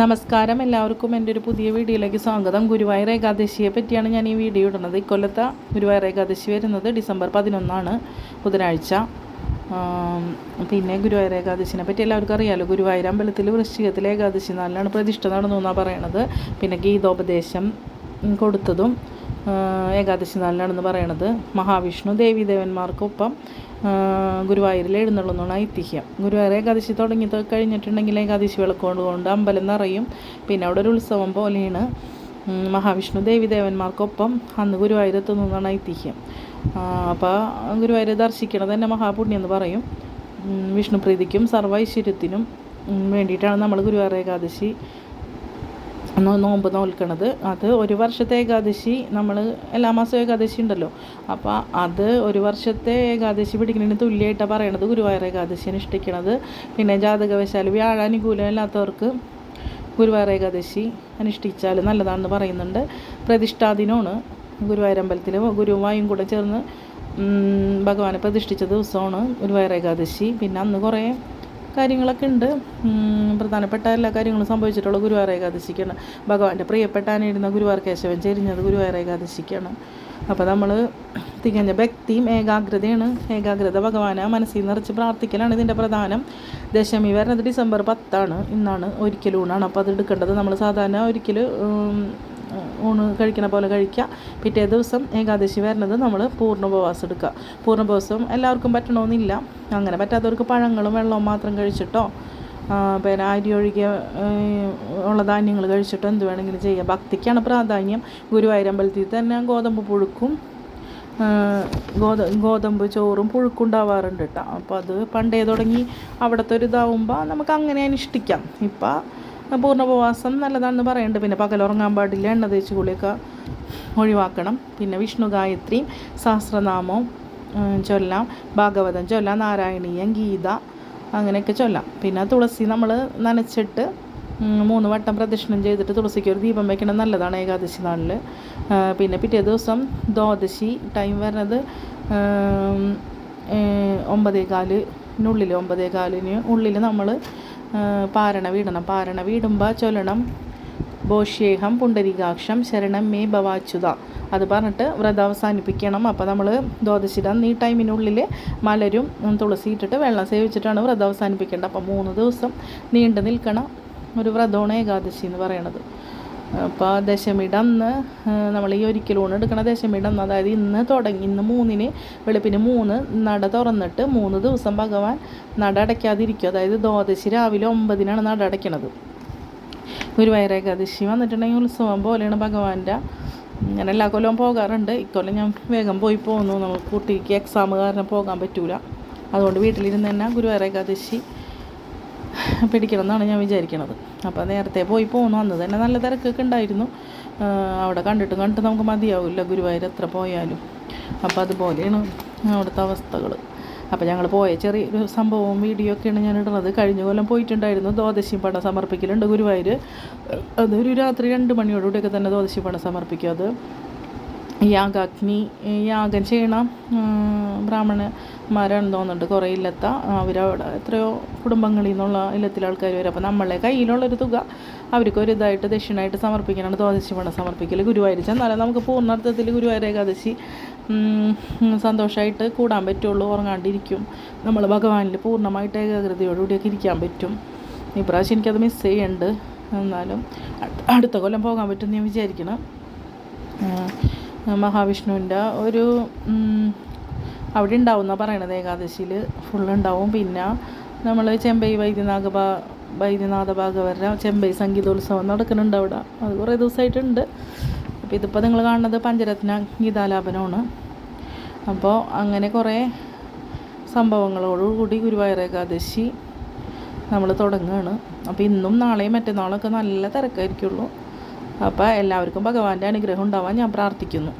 നമസ്കാരം. എല്ലാവർക്കും എന്റെ ഒരു പുതിയ വീഡിയോയിലേക്ക് സ്വാഗതം. ഗുരുവായൂർ ഏകാദശിയെ പറ്റിയാണ് ഞാൻ ഈ വീഡിയോ ഇടുന്നത്. ഇക്കൊല്ലത്തെ ഗുരുവായൂർ ഏകാദശി വരുന്നത് ഡിസംബർ പതിനൊന്നാണ് ബുധനാഴ്ച. പിന്നെ ഗുരുവായൂർ ഏകാദശിനെ പറ്റി എല്ലാവർക്കും അറിയാമല്ലോ ഗുരുവായൂർ അമ്പലത്തിൽ വൃശ്ചികത്തിൽ ഏകാദശി നാളിലാണ് പ്രതിഷ്ഠ നടന്നു എന്നാണ് പറയണത്. പിന്നെ ഗീതോപദേശം കൊടുത്തതും ഏകാദശി നാളിലാണെന്ന് പറയണത്. മഹാവിഷ്ണു ദേവീദേവന്മാർക്കൊപ്പം ദേവന്മാർക്കൊപ്പം ഗുരുവായൂരിൽ എഴുന്നള്ളുന്നതാണ് ഐതിഹ്യം. ഗുരുവായൂർ ഏകാദശി തുടങ്ങി കഴിഞ്ഞിട്ടുണ്ടെങ്കിൽ ഏകാദശി വിളക്കുകൊണ്ട് കൊണ്ട് അമ്പലം നിറയും. പിന്നെ അവിടെ ഒരു ഉത്സവം പോലെയാണ്. മഹാവിഷ്ണു ദേവീദേവന്മാർക്കൊപ്പം അന്ന് ഗുരുവായൂർ എത്തുന്നതാണ് ഐതിഹ്യം. അപ്പോൾ ഗുരുവായൂർ ദർശിക്കണത് തന്നെ മഹാപുണ്യം എന്ന് പറയും. വിഷ്ണുപ്രീതിക്കും സർവൈശ്വര്യത്തിനും വേണ്ടിയിട്ടാണ് നമ്മൾ ഗുരുവായൂർ ഏകാദശി നോമ്പ് നോൽക്കണത്. അത് ഒരു വർഷത്തെ ഏകാദശി നമ്മൾ എല്ലാ മാസവും ഏകാദശി ഉണ്ടല്ലോ. അപ്പോൾ അത് ഒരു വർഷത്തെ ഏകാദശി പിടിക്കുന്നതിന് തുല്യമായിട്ടാണ് പറയണത് ഗുരുവായൂർ ഏകാദശി അനുഷ്ഠിക്കണത് പിന്നെ ജാതകവശാൽ വ്യാഴ അനുകൂലമില്ലാത്തവർക്ക് ഗുരുവായൂർ ഏകാദശി അനുഷ്ഠിച്ചാൽ നല്ലതാണെന്ന് പറയുന്നുണ്ട്. പ്രതിഷ്ഠാദിനമാണ് ഗുരുവായൂർ അമ്പലത്തിൽ ഗുരുവായും കൂടെ ചേർന്ന് ഭഗവാനെ പ്രതിഷ്ഠിച്ച ദിവസമാണ് ഗുരുവായൂർ ഏകാദശി. പിന്നെ അന്ന് കുറേ കാര്യങ്ങളൊക്കെ ഉണ്ട്. പ്രധാനപ്പെട്ട എല്ലാ കാര്യങ്ങളും സംഭവിച്ചിട്ടുള്ള ഗുരുവായൂർ ഏകാദശിക്കാണ്. ഭഗവാന്റെ പ്രിയപ്പെട്ടാനിരുന്ന ഗുരുവായൂർ കേശവൻ ചെരിഞ്ഞത് ഗുരുവായൂർ ഏകാദശിക്കാണ്. അപ്പോൾ നമ്മൾ തികഞ്ഞ ഭക്തിയും ഏകാഗ്രതയാണ്. ഏകാഗ്രത ഭഗവാന മനസ്സിൽ നിറച്ച് പ്രാർത്ഥിക്കലാണ് ഇതിന്റെ പ്രധാനം. ദശമി വരുന്നത് ഡിസംബർ പത്താണ്. ഇന്നാണ് ഒരിക്കലൂണാണ് അപ്പോൾ അത് എടുക്കേണ്ടത് നമ്മൾ സാധാരണ ഒരിക്കൽ ഊണ് കഴിക്കണ പോലെ കഴിക്കുക. പിറ്റേ ദിവസം ഏകാദശി വരുന്നത് നമ്മൾ പൂർണ ഉപവാസം എടുക്കുക. പൂർണ ഉപവാസം എല്ലാവർക്കും പറ്റണമെന്നില്ല അങ്ങനെ പറ്റാത്തവർക്ക് പഴങ്ങളും വെള്ളവും മാത്രം കഴിച്ചിട്ടോ പിന്നെ അരി ഒഴികെ ഉള്ള ധാന്യങ്ങൾ കഴിച്ചിട്ടോ എന്ത് വേണമെങ്കിലും ചെയ്യുക ഭക്തിക്കാണ് പ്രാധാന്യം. ഗുരുവായൂരമ്പലത്തിൽ തന്നെ ഗോതമ്പ് പുഴുക്കും ഗോത ഗോതമ്പ് ചോറും പുഴുക്കുണ്ടാവാറുണ്ട് കേട്ടോ അപ്പോൾ അത് പണ്ടേ തുടങ്ങി അവിടുത്തെ ഒരു ഇതാവുമ്പോൾ നമുക്ക് അങ്ങനെ അനുഷ്ഠിക്കാം ഇപ്പം പൂർണോപവാസം നല്ലതാണെന്ന് പറയുന്നുണ്ട് പിന്നെ പകലുറങ്ങാൻ പാടില്ല എണ്ണ തേച്ച് കുളിയൊക്കെ ഒഴിവാക്കണം. പിന്നെ വിഷ്ണു ഗായത്രിയും സഹസ്രനാമവും ചൊല്ലാം ഭാഗവതം ചൊല്ലാം നാരായണീയം ഗീത അങ്ങനെയൊക്കെ ചൊല്ലാം. പിന്നെ തുളസി നമ്മൾ നനച്ചിട്ട് മൂന്ന് വട്ടം പ്രദക്ഷിണം ചെയ്തിട്ട് തുളസിക്ക് ഒരു ദീപം വെക്കണം നല്ലതാണ് ഏകാദശി നാളിൽ പിന്നെ പിറ്റേ ദിവസം ദ്വാദശി ടൈം വരുന്നത് ഒമ്പതേകാലിനുള്ളിൽ ഒമ്പതേകാലിന് ഉള്ളിൽ നമ്മൾ പാരണ വീടണം. പാരണ വീടുമ്പോൾ ചൊല്ലണം. ബോഷ്യേഹം പുണ്ടരികാക്ഷം ശരണം മേ ഭവാച്യുത. അത് പറഞ്ഞിട്ട് വ്രതം അവസാനിപ്പിക്കണം. അപ്പോൾ നമ്മൾ ദ്വാദശിടം ഈ ടൈമിനുള്ളിൽ മലരും തുളസി ഇട്ടിട്ട് വെള്ളം സേവിച്ചിട്ടാണ് വ്രതം അവസാനിപ്പിക്കേണ്ടത്. അപ്പോൾ മൂന്ന് ദിവസം നീണ്ടു നിൽക്കണം. ഒരു വ്രതമാണ് ഏകാദശി എന്ന് പറയണത്. അപ്പോൾ ദശമിയുടെ നമ്മൾ ഈ ഒരിക്കലൂണ് എടുക്കണ ദശമിയുടെ അന്ന് അതായത് ഇന്ന് തുടങ്ങി ഇന്ന് മൂന്നിന് വെളുപ്പിന് മൂന്ന് നട തുറന്നിട്ട് മൂന്ന് ദിവസം ഭഗവാൻ നട അടയ്ക്കാതിരിക്കും. അതായത് ദ്വാദശി രാവിലെ ഒമ്പതിനാണ് നട അടയ്ക്കണത്. ഗുരുവായൂർ ഏകാദശി വന്നിട്ടുണ്ടെങ്കിൽ ഉത്സവം പോലെയാണ് ഭഗവാന്റെ. ഞാൻ എല്ലാ കൊല്ലവും പോകാറുണ്ട്. ഇക്കൊല്ലം ഞാൻ വേഗം പോയി പോന്നു. നമുക്ക് കുട്ടിക്ക് എക്സാം കാരണം പോകാൻ പറ്റൂല. അതുകൊണ്ട് വീട്ടിലിരുന്ന് തന്നെ ഗുരുവായൂർ ഏകാദശി പിടിക്കണം എന്നാണ് ഞാൻ വിചാരിക്കണത്. അപ്പോൾ നേരത്തെ പോയി പോന്നു. അന്ന് തന്നെ നല്ല തിരക്കൊക്കെ ഉണ്ടായിരുന്നു. അവിടെ കണ്ടിട്ട് കണ്ടിട്ട് നമുക്ക് മതിയാവില്ല ഗുരുവായൂർ എത്ര പോയാലും. അപ്പോൾ അതുപോലെയാണ് അവിടുത്തെ അവസ്ഥകൾ അപ്പോൾ ഞങ്ങൾ പോയ ചെറിയൊരു സംഭവവും വീഡിയോ ഒക്കെയാണ് ഞാൻ ഇടുന്നത്. കഴിഞ്ഞ കൊല്ലം പോയിട്ടുണ്ടായിരുന്നു ദ്വാദശി പണം സമർപ്പിക്കലുണ്ട് ഗുരുവായൂർ അതൊരു രാത്രി രണ്ട് മണിയോടുകൂടിയൊക്കെ തന്നെ ദ്വാദശി പണം സമർപ്പിക്കും അത്. യാഗാഗ്നി യാഗം ചെയ്യണ. ബ്രാഹ്മണന്മാരാണെന്ന് തോന്നുന്നുണ്ട് കുറേ ഇല്ലത്ത അവരവിടെ എത്രയോ കുടുംബങ്ങളിൽ നിന്നുള്ള ഇല്ലത്തിലെ ആൾക്കാർ വരും. അപ്പോൾ നമ്മളെ കയ്യിലുള്ളൊരു തുക അവർക്ക് ഒരു ഇതായിട്ട് ദക്ഷിണായിട്ട് സമർപ്പിക്കണം ദ്വാദശി പണം സമർപ്പിക്കൽ ഗുരുവായൂർ ചെന്നാലും നമുക്ക് പൂർണാർത്ഥത്തിൽ ഗുരുവായൂർ ഏകാദശി സന്തോഷമായിട്ട് കൂടാൻ പറ്റുള്ളൂ ഉറങ്ങാണ്ടിരിക്കും. നമ്മൾ ഭഗവാനിൽ പൂർണമായിട്ട് ഏകാഗ്രതയോടുകൂടിയൊക്കെ ഇരിക്കാൻ പറ്റും. ഇപ്രാവശ്യം എനിക്കത് മിസ് ചെയ്യുന്നുണ്ട് എന്നാലും അടുത്ത കൊല്ലം പോകാൻ പറ്റുമെന്ന് ഞാൻ വിചാരിക്കണം. മഹാവിഷ്ണുവിന്റെ ഒരു അവിടെ അവിടെ ഉണ്ടാവുന്ന പറയണത് ഏകാദശിയിൽ ഫുൾ ഉണ്ടാവും. പിന്നെ നമ്മൾ ചെമ്പൈ വൈദ്യനാഥ വൈദ്യനാഥ ഭാഗവരുടെ ചെമ്പൈ സംഗീതോത്സവം നടക്കുന്നുണ്ട് അവിടെ. അത് കുറേ ദിവസമായിട്ടുണ്ട്. അപ്പോൾ ഇതിപ്പോൾ നിങ്ങൾ കാണുന്നത് പഞ്ചരത്ന ഗീതാലാപനമാണ്. അപ്പോൾ അങ്ങനെ കുറേ സംഭവങ്ങളോടുകൂടി ഗുരുവായൂർ ഏകാദശി നമ്മൾ തുടങ്ങുകയാണ്. അപ്പോൾ ഇന്നും നാളെയും മറ്റന്നാളൊക്കെ നല്ല തിരക്കായിരിക്കുള്ളൂ. അപ്പോൾ എല്ലാവർക്കും ഭഗവാന്റെ അനുഗ്രഹം ഉണ്ടാവാൻ ഞാൻ പ്രാർത്ഥിക്കുന്നു.